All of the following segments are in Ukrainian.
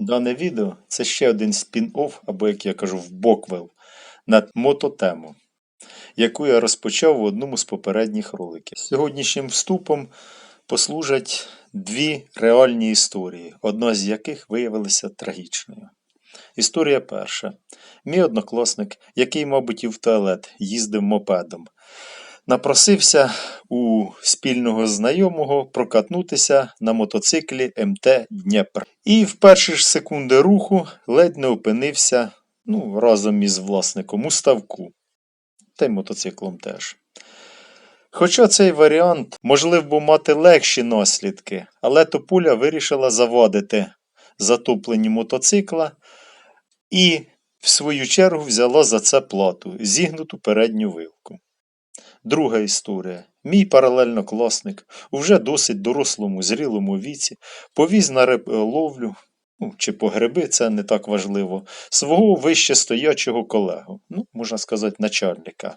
Дане відео це ще один спін-офф, або як я кажу, вбоквел на мототему, яку я розпочав в одному з попередніх роликів. Сьогоднішнім вступом послужать дві реальні історії, одна з яких виявилася трагічною. Історія перша. Мій однокласник, який, мабуть, і в туалет їздив мопедом, напросився у спільного знайомого прокатнутися на мотоциклі МТ Дніпр. І в перші ж секунди руху ледь не опинився ну, разом із власником у ставку. Та й мотоциклом теж. Хоча цей варіант можливо був мати легші наслідки, але Топуля вирішила завадити затоплені мотоцикла і, в свою чергу, взяла за це плату зігнуту передню вилку. Друга історія. Мій паралельнокласник у вже досить дорослому зрілому віці повіз на риболовлю, ну, чи по гриби, це не так важливо, свого вище стоячого колегу, ну, можна сказати, начальника.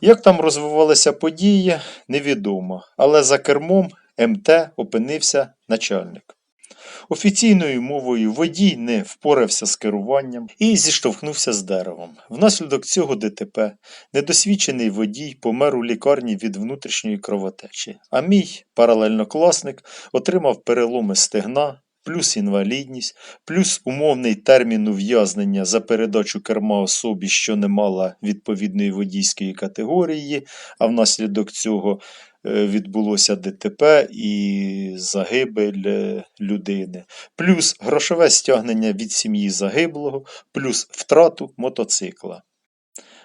Як там розвивалися події, невідомо, але за кермом МТ опинився начальник. Офіційною мовою водій не впорався з керуванням і зіштовхнувся з деревом. Внаслідок цього ДТП недосвідчений водій помер у лікарні від внутрішньої кровотечі, а мій паралельнокласник отримав переломи стегна, плюс інвалідність, плюс умовний термін ув'язнення за передачу керма особі, що не мала відповідної водійської категорії, а внаслідок цього е, відбулося ДТП і загибель е, людини, плюс грошове стягнення від сім'ї загиблого, плюс втрату мотоцикла.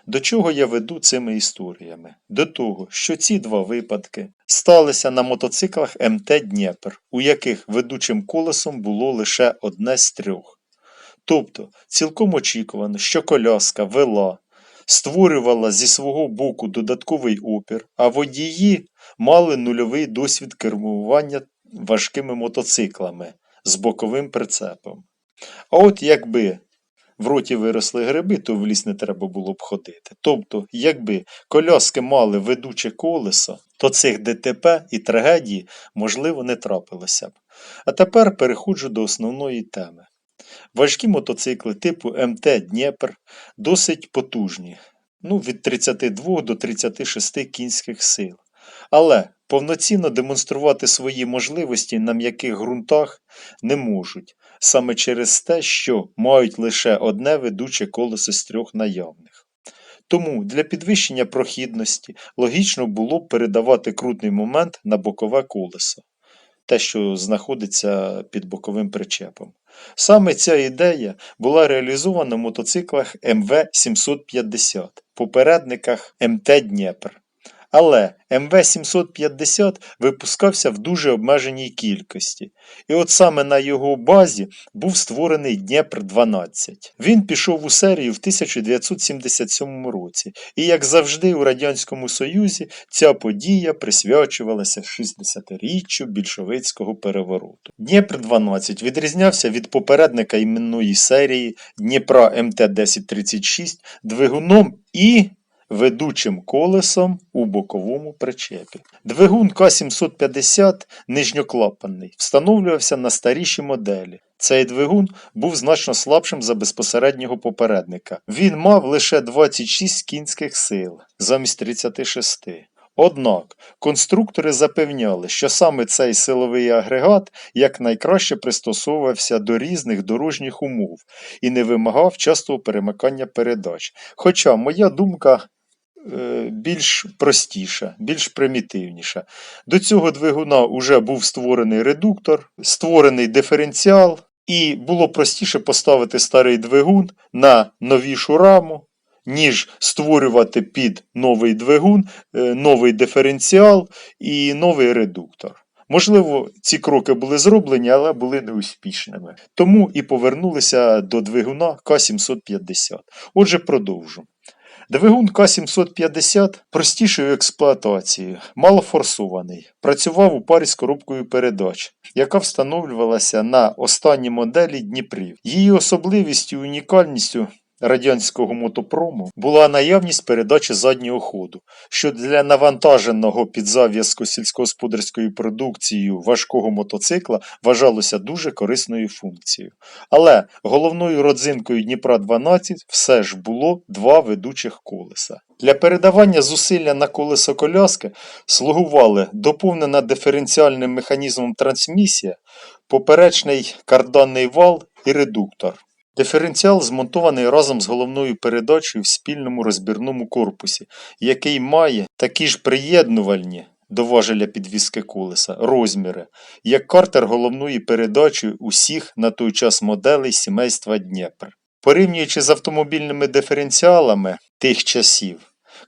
До чого я веду цими історіями? До того, що ці два випадки сталися на мотоциклах МТ Дніпр, у яких ведучим колесом було лише одне з трьох. Тобто, цілком очікувано, що коляска вела, створювала зі свого боку додатковий опір, а водії мали нульовий досвід кермування важкими мотоциклами з боковим прицепом. А от якби в роті виросли гриби, то в ліс не треба було б ходити. Тобто, якби коляски мали ведуче колесо, то цих ДТП і трагедії, можливо, не трапилося б. А тепер переходжу до основної теми. Важкі мотоцикли типу МТ Дніпр досить потужні, ну, від 32 до 36 кінських сил. Але повноцінно демонструвати свої можливості на м'яких ґрунтах не можуть, саме через те, що мають лише одне ведуче колесо з трьох наявних. Тому для підвищення прохідності логічно було б передавати крутний момент на бокове колесо, те, що знаходиться під боковим причепом. Саме ця ідея була реалізована в мотоциклах МВ-750, попередниках МТ Дніпр. Але МВ-750 випускався в дуже обмеженій кількості, і от саме на його базі був створений Дніпр-12. Він пішов у серію в 1977 році, і, як завжди, у Радянському Союзі ця подія присвячувалася 60-річчю більшовицького перевороту. Дніпр-12 відрізнявся від попередника іменної серії Дніпра МТ-1036 двигуном і ведучим колесом у боковому причепі. Двигун К750 нижньоклапанний встановлювався на старіші моделі. Цей двигун був значно слабшим за безпосереднього попередника. Він мав лише 26 кінських сил замість 36. Однак конструктори запевняли, що саме цей силовий агрегат якнайкраще пристосовувався до різних дорожніх умов і не вимагав частого перемикання передач. Хоча моя думка більш простіша, більш примітивніша. До цього двигуна вже був створений редуктор, створений диференціал, і було простіше поставити старий двигун на новішу раму, ніж створювати під новий двигун, е, новий диференціал і новий редуктор. Можливо, ці кроки були зроблені, але були неуспішними. Тому і повернулися до двигуна К750. Отже, продовжу. Двигун К750 простішої експлуатації, малофорсований, працював у парі з коробкою передач, яка встановлювалася на останній моделі Дніпрів. Її особливістю і унікальністю радянського мотопрому була наявність передачі заднього ходу, що для навантаженого під зав'язку сільськогосподарською продукцією важкого мотоцикла вважалося дуже корисною функцією. Але головною родзинкою Дніпра 12 все ж було два ведучих колеса. Для передавання зусилля на колесо коляски слугували доповнена диференціальним механізмом трансмісія, поперечний карданний вал і редуктор. Диференціал змонтований разом з головною передачею в спільному розбірному корпусі, який має такі ж приєднувальні до важеля підвіски колеса розміри, як картер головної передачі усіх на той час моделей сімейства Дніпр. Порівнюючи з автомобільними диференціалами тих часів,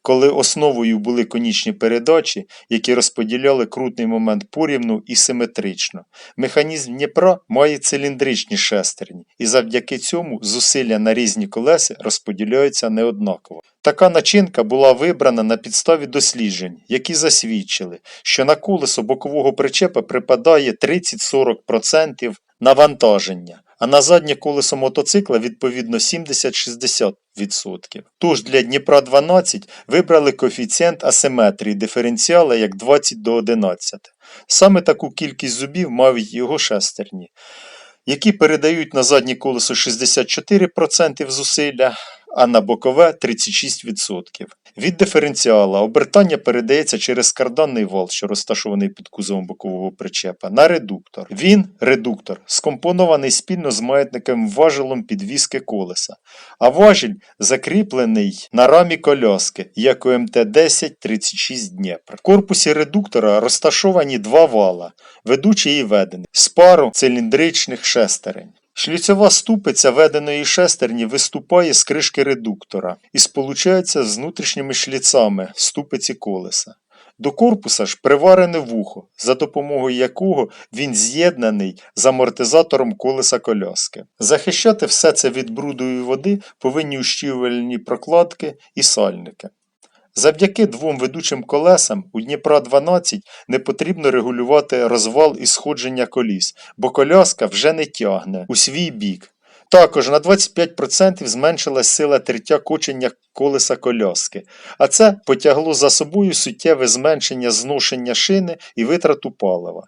коли основою були конічні передачі, які розподіляли крутний момент порівну і симетрично, механізм Дніпра має циліндричні шестерні, і завдяки цьому зусилля на різні колеса розподіляються неоднаково. Така начинка була вибрана на підставі досліджень, які засвідчили, що на колесо бокового причепа припадає 30-40% навантаження, а на заднє колесо мотоцикла відповідно 70-60%. Тож для Дніпра 12 вибрали коефіцієнт асиметрії диференціала як 20 до 11. Саме таку кількість зубів мають його шестерні, які передають на заднє колесо 64% зусилля, а на бокове 36%. Від диференціала обертання передається через карданний вал, що розташований під кузовом бокового причепа, на редуктор. Він, редуктор, скомпонований спільно з маятниковим важелом підвіски колеса, а важіль закріплений на рамі коляски, як у МТ-10-36 Дніпр. В корпусі редуктора розташовані два вала, ведучий і ведений, з пару циліндричних шестерень. Шліцьова ступиця веденої шестерні виступає з кришки редуктора і сполучається з внутрішніми шліцами ступиці колеса. До корпуса ж приварене вухо, за допомогою якого він з'єднаний з амортизатором колеса коляски. Захищати все це від бруду і води повинні ущільвальні прокладки і сальники. Завдяки двом ведучим колесам у Дніпра 12 не потрібно регулювати розвал і сходження коліс, бо коляска вже не тягне у свій бік. Також на 25% зменшилась сила тертя кочення колеса коляски, а це потягло за собою суттєве зменшення зношення шини і витрату палива.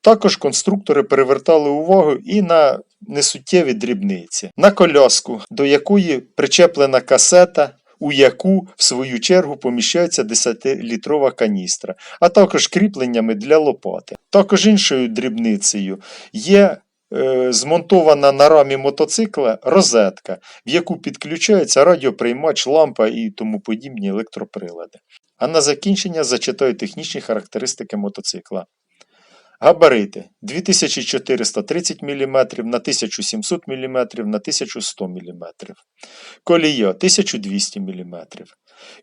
Також конструктори перевертали увагу і на несуттєві дрібниці, на коляску, до якої причеплена касета, у яку, в свою чергу, поміщається 10-літрова каністра, а також кріпленнями для лопати. Також іншою дрібницею є е, змонтована на рамі мотоцикла розетка, в яку підключається радіоприймач, лампа і тому подібні електроприлади. А на закінчення зачитаю технічні характеристики мотоцикла. Габарити 2430 мм на 1700 мм на 1100 мм. Колія 1200 мм.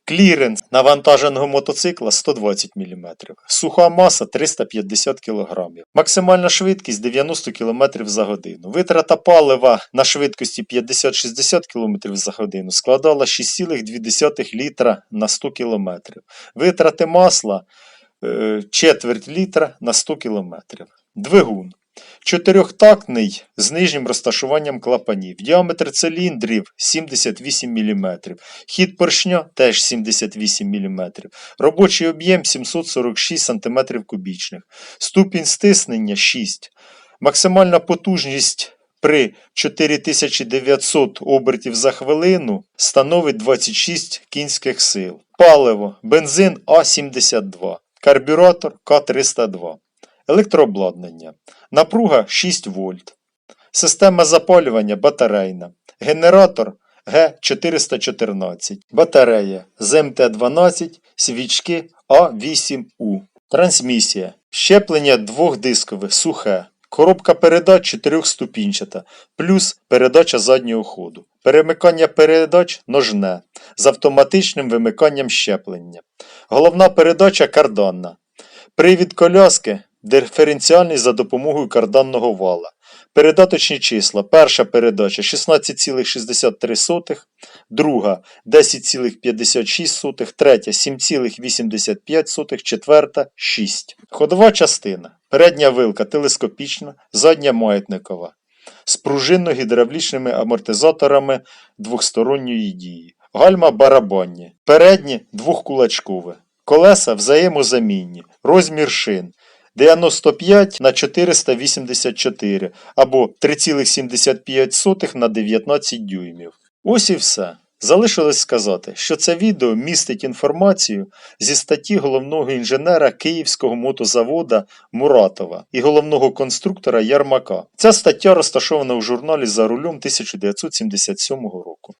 Кліренс навантаженого мотоцикла 120 мм. Суха маса 350 кг. Максимальна швидкість 90 км за годину. Витрата палива на швидкості 50-60 км за годину складала 6,2 літра на 100 км. Витрати масла четверть літра на 100 км. Двигун. Чотирьохтактний з нижнім розташуванням клапанів. Діаметр циліндрів 78 мм. Хід поршня теж 78 мм. Робочий об'єм 746 см кубічних. Ступінь стиснення 6. Максимальна потужність при 4900 обертів за хвилину становить 26 кінських сил. Паливо. Бензин А72. Карбюратор К302. Електрообладнання. Напруга 6 вольт. Система запалювання батарейна. Генератор Г414. Батарея з МТ12, свічки А8У. Трансмісія. Щеплення двохдискове, сухе. Коробка передач чотирьохступінчата, плюс передача заднього ходу. Перемикання передач ножне з автоматичним вимиканням щеплення. Головна передача карданна. Привід коляски диференціальний за допомогою карданного вала. Передаточні числа. Перша передача 16,63, друга 10,56, третя 7,85, четверта 6. Ходова частина. Передня вилка телескопічна, задня маятникова. З пружинно-гідравлічними амортизаторами двохсторонньої дії. Гальма барабанні. Переднє двохкулачкове. Колеса взаємозамінні. Розмір шин 95 на 484 або 3,75 на 19 дюймів. Ось і все. Залишилось сказати, що це відео містить інформацію зі статті головного інженера Київського мотозавода Муратова і головного конструктора Ярмака. Ця стаття розташована у журналі за рулем 1977 року.